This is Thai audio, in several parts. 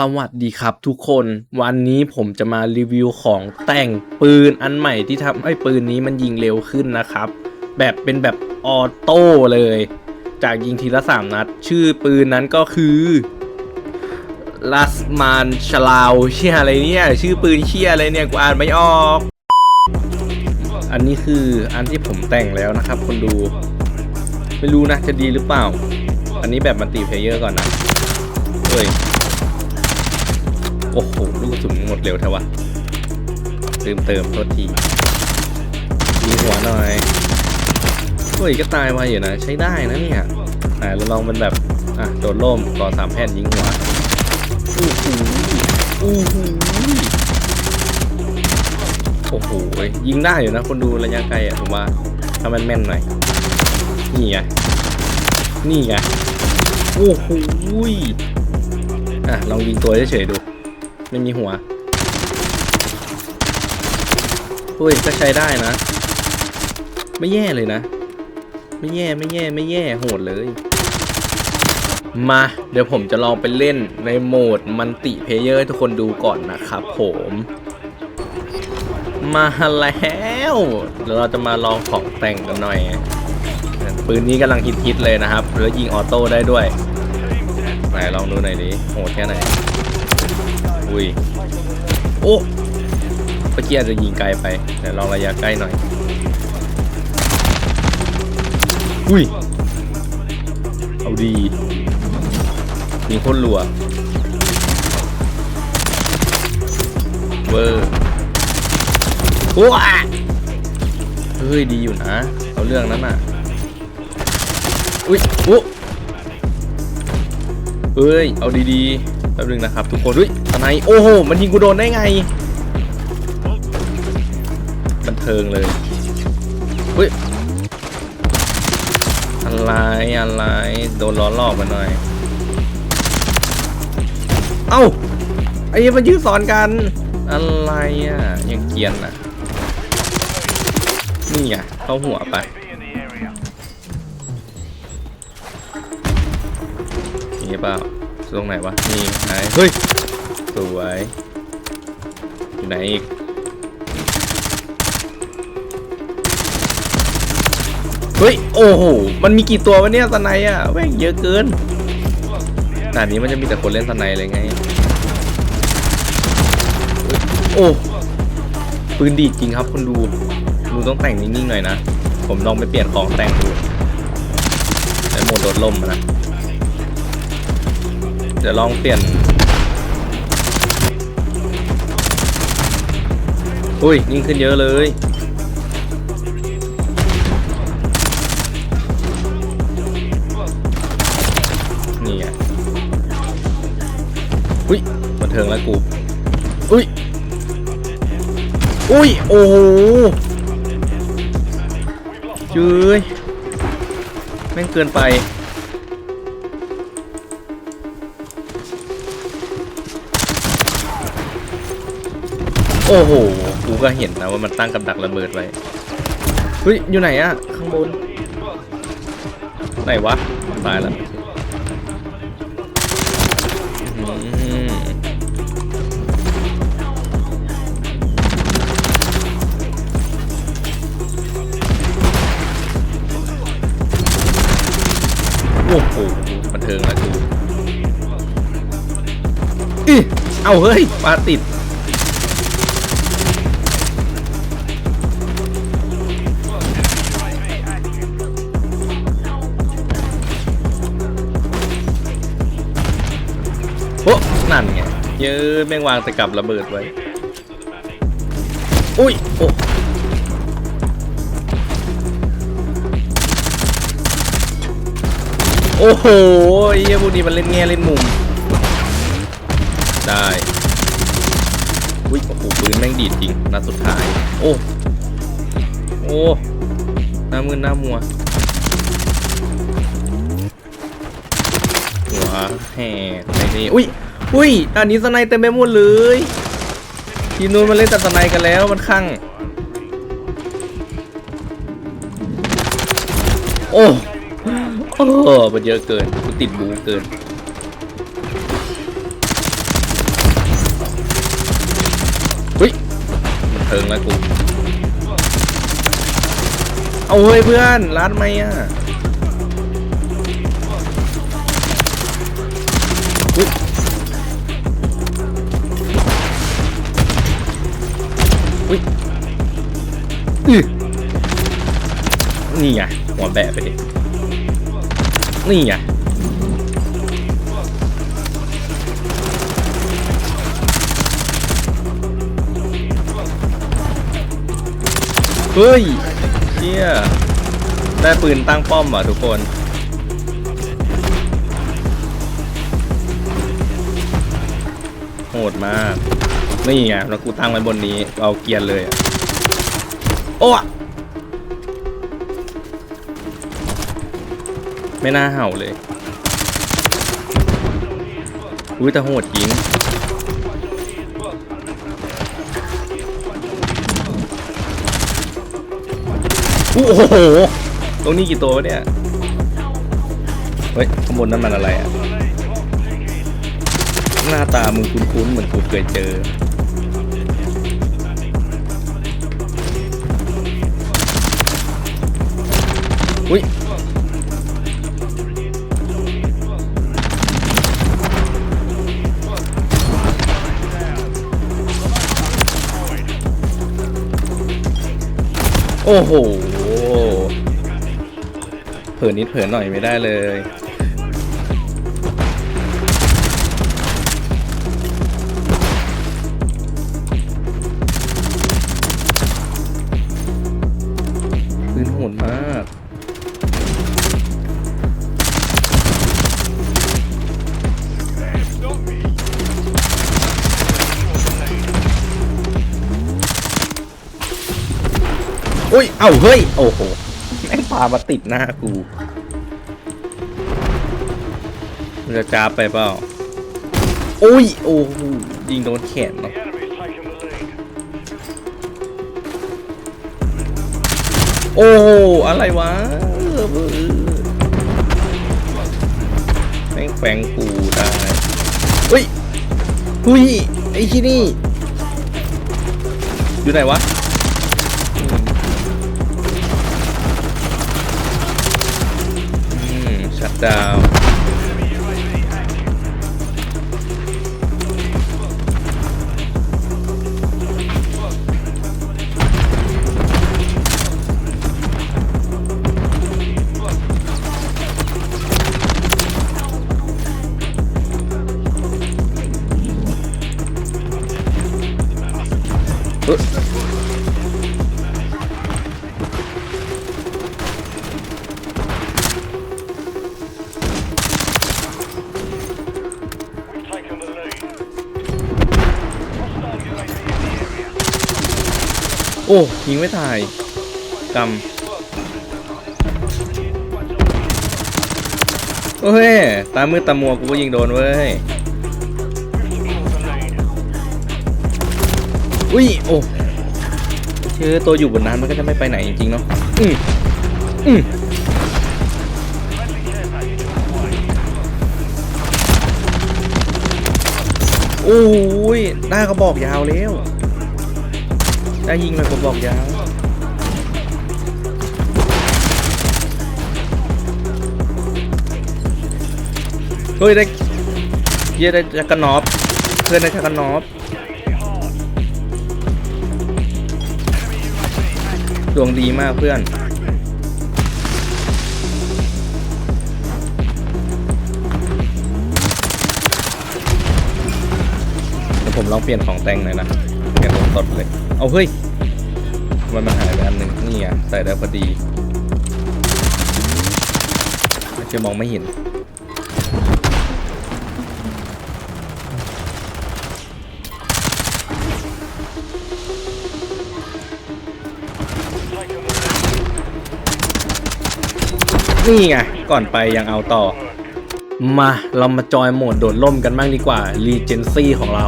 สวัสดีครับทุกคนวันนี้ผมจะมารีวิวของแต่งปืนอันใหม่ที่ทำให้ปืนนี้มันยิงเร็วขึ้นนะครับ แบบเป็นแบบออโต้เลย จากยิงทีละสามนัด ชื่อปืนนั้นก็คือลัสมานชลาวเชี่ยอะไรเนี่ย ชื่อปืนเชี่ยอะไรเนี่ยกูอ่านไม่ออก อันนี้คืออันที่ผมแต่งแล้วนะครับ คนดู ไม่รู้นะจะดีหรือเปล่า อันนี้แบบมันติเพลเยอร์ก่อนนะเฮ้ย โอ้โห ลูกกระสุนหมดเร็วเทวะลืมเติมโทษทีมีหัวหน่อยเฮ้ยก็ตายมาอยู่นะ ใช้ได้นะเนี่ยไหนเราลองมันแบบ อะ โดนล่มก่อสามแผ่นยิงหัวอู้หูอู้หูโอ้โหยิงได้อยู่นะ คนดูระยะไกลอะผมว่าถ้ามันแม่นหน่อย นี่ไง นี่ไง โอ้โหอะ ลองยิงตัวเฉยๆดู ไม่มีหัวเฮ้ยก็ใช้ได้นะ ไม่แย่เลยนะ ไม่แย่ไม่แย่ไม่แย่โหดเลย มา เดี๋ยวผมจะลองไปเล่นในโหมดมันติเพเยอร์ให้ทุกคนดูก่อนนะครับผมมาแล้วเดี๋ยวเราจะมาลองของแต่งกันหน่อย ปืนนี้กำลังฮิตๆเลยนะครับ แล้วยิงออโต้ได้ด้วย ไหนลองดูหน่อยดิโหดแค่ไหน อุ้ย โอ้เมื่อกี้อาจจะยิงไกลไปเดี๋ยวลองระยะใกล้หน่อย อุ้ย เอาดียิงโคตรรัว เวอร์ว้าเฮ้ย ดีอยู่นะ เอาเรื่องนั้นน่ะ อุ้ยโอ้เอ้ย เอาดีๆแป๊บนึงนะครับ ทุกคน อุ้ย ทนายโอ้โห มันยิงกูโดนได้ไง บันเทิงเลยอุ้ยอะไรอะไร โดนล้อลอกมาหน่อย เอ้า ไอ้มันยืดสอนกัน อะไรอะ ยังเกียนอะ นี่ไงเข้าหัวไปนี่เปล่าตรงไหนวะ นี่ไหนเฮ้ย สวยอยู่ไหนอีกเฮ้ยโอ้โหมันมีกี่ตัววะเนี่ยสไนด์อะแม่งเยอะเกินด่านนี้มันจะมีแต่คนเล่นสไนด์เลยไงโอ้ปืนดีดจริงครับคุณดูดูต้องแต่งนิ่งๆหน่อยนะ ผมลองไปเปลี่ยนของแต่งดูในโหมดโดล่มนะเดี๋ยวลองเปลี่ยน อุ้ยยิ่งขึ้นเยอะเลย นี่ไงอุ้ยบันเทิงแล้วกู อุ้ย อุ้ย โอ้โหเจ้ยแม่งเกินไปโอ้โห กูก็เห็นนะว่ามันตั้งกับดักระเบิดไว้เฮ้ยอยู่ไหนอะข้างบนไหนวะตายแล้วโอ้โหบันเทิงล้วกูอีเอาเฮ้ยปลาติด เยอะแม่งวางแต่กับระเบิดไว้ อุ้ย โอ้โอ้โหไอ้เหี้ยพวกนี้มันเล่นแง่เล่นมุม ได้ อุ้ย โอ้โหปืนแม่งดีดจริง นัดสุดท้าย โอ้ โอ้ หน้ามือหน้ามัว หัวแห่ในนี้อุ้ย อุ้ยตอนนี้สไนเต็มไปหมดเลยทีนู้นมันเล่นแต่สไนกันแล้วมันคั่ง โอ้โอ้มันเยอะเกินมันติดบูเกินอุ้ยเพิงแล้วกู เอาเฮ้ยเพื่อนรัดไหมอะ นี่ไงหัวแบะไปดินี่ไงเฮ้ยเชี่ยได้ปืนตั้งป้อมอะทุกคนโหดมาก นี่ไงแล้วกูตั้งไว้บนนี้ เอาเกียร์เลยอะโอ้ ไม่น่าเห่าเลย อุ้ยแต่โหดจริงโอ้โห ตรงนี้กี่ตัววะเนี่ย เฮ้ยข้างบนนั่นมันอะไรอะหน้าตามึงคุ้นๆเหมือนกูเคยเจอ อุ้ย โอ้โหเผินนิดเผินหน่อยไม่ได้เลย อุ้ย เอ้า เฮ้ย โอ้โห แม่งปามาติดหน้ากูมันจะจ้าไปเปล่า อุ้ย โอ้โห ยิงโดนแขนเนาะโอ้โห อะไรวะแม่งแฝงกูได้อุ้ยอุ้ย ไอ้ที่นี่ อยู่ไหนวะ มชั โอ้ยิงไม่ตายกำโอ้ยตามืดตามัวกูก็ยิงโดนเว้ยอุ้ยโอ้เชื่อตัวอยู่บนนั้นมันก็จะไม่ไปไหนจริงๆเนาะอืมอืมโอ้ยได้ากระบอกยาวแล้ว ได้ยิงเลยกระบอกยาวเฮ้ยได้เยี่ยได้จักรนอบ เพื่อนได้จักรนอบดวงดีมากเพื่อนเดี๋ยวผมลองเปลี่ยนของแต่งหน่อยนะ เปลี่ยนสดเลย เอาเฮ้ย มันมันหายไปอันหนึ่งนี่อะใส่ได้พอดีจะมองไม่เห็น นี่ไง ก่อนไปยังเอาต่อ มา เรามาจอยโหมดโดดล่มกันบ้างดีกว่า Regency ของเรา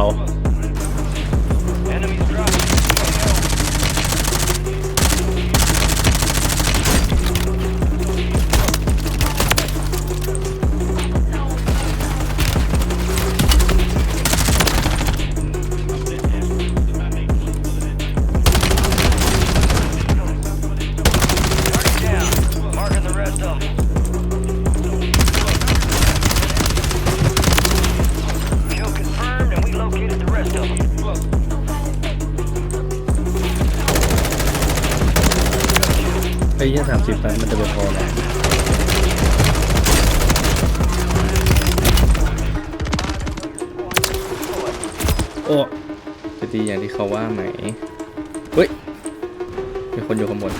ไอ้ยี่สามสิบนัดมันจะไปพอแล้วโอ้จะดีอย่างที่เขาว่าไหมเฮ้ยมีคนอยู่ข้างบน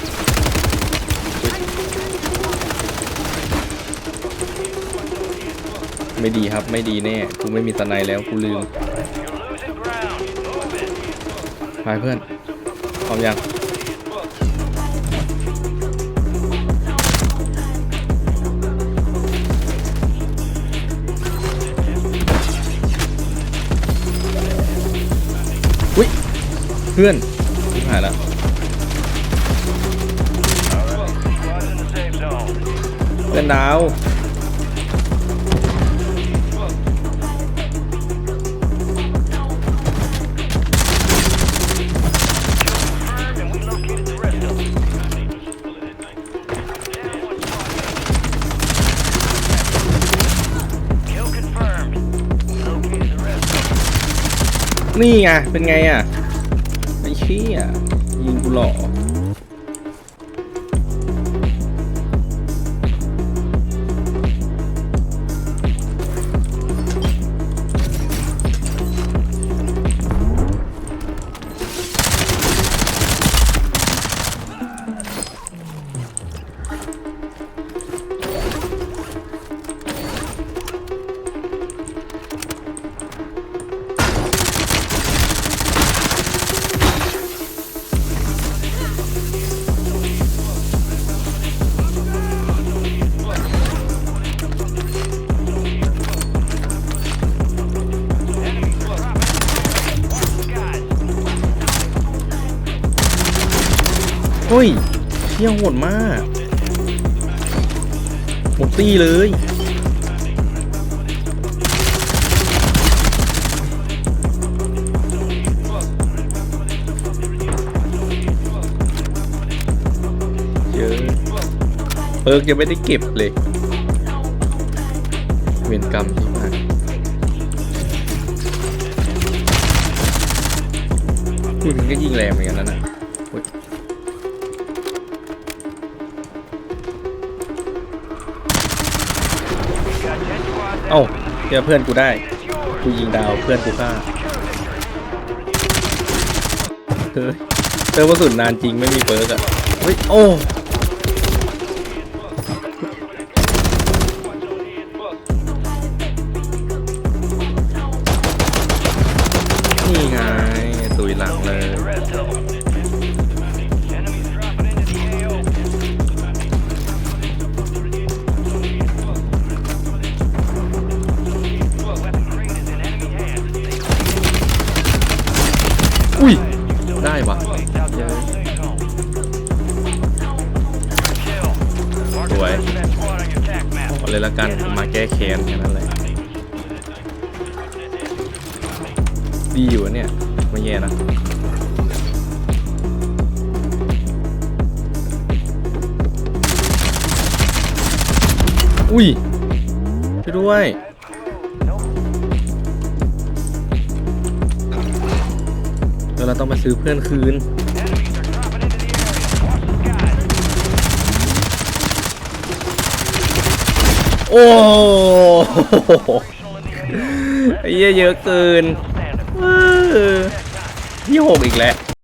ไม่ดีครับไม่ดีแน่กูไม่มีสไนแล้วกูลืมไปเพื่อนพร้อมยัง พื่อนหายแล้วเพื่อนดาวนี่ไงเป็นไงอะ ยิ เชี่ยโหดมากหมดตีเลยเยอะเพิร์กยังไม่ได้เก็บเลย เวรกรรมที่มากพูดถึงก็ยิงแรงเหมือนกันนะน่ะ เดี๋ยวเจอเพื่อนกูได้ กูยิงดาวเพื่อนกูฆ่าเฮ้ยเติมกระสุนนานจริงไม่มีเปิร์กอะเฮ้ยโอ้ map. เอาเลยละกันมาแก้แค้นแค่นั้นเลยดีอยู่อะเนี่ยไม่แย่นะอุ้ยช่วยด้วยเดี๋ยวเราต้องมาซื้อเพื่อนคืน เหี้ยเยอะเกินนี่หกอีกแล้ว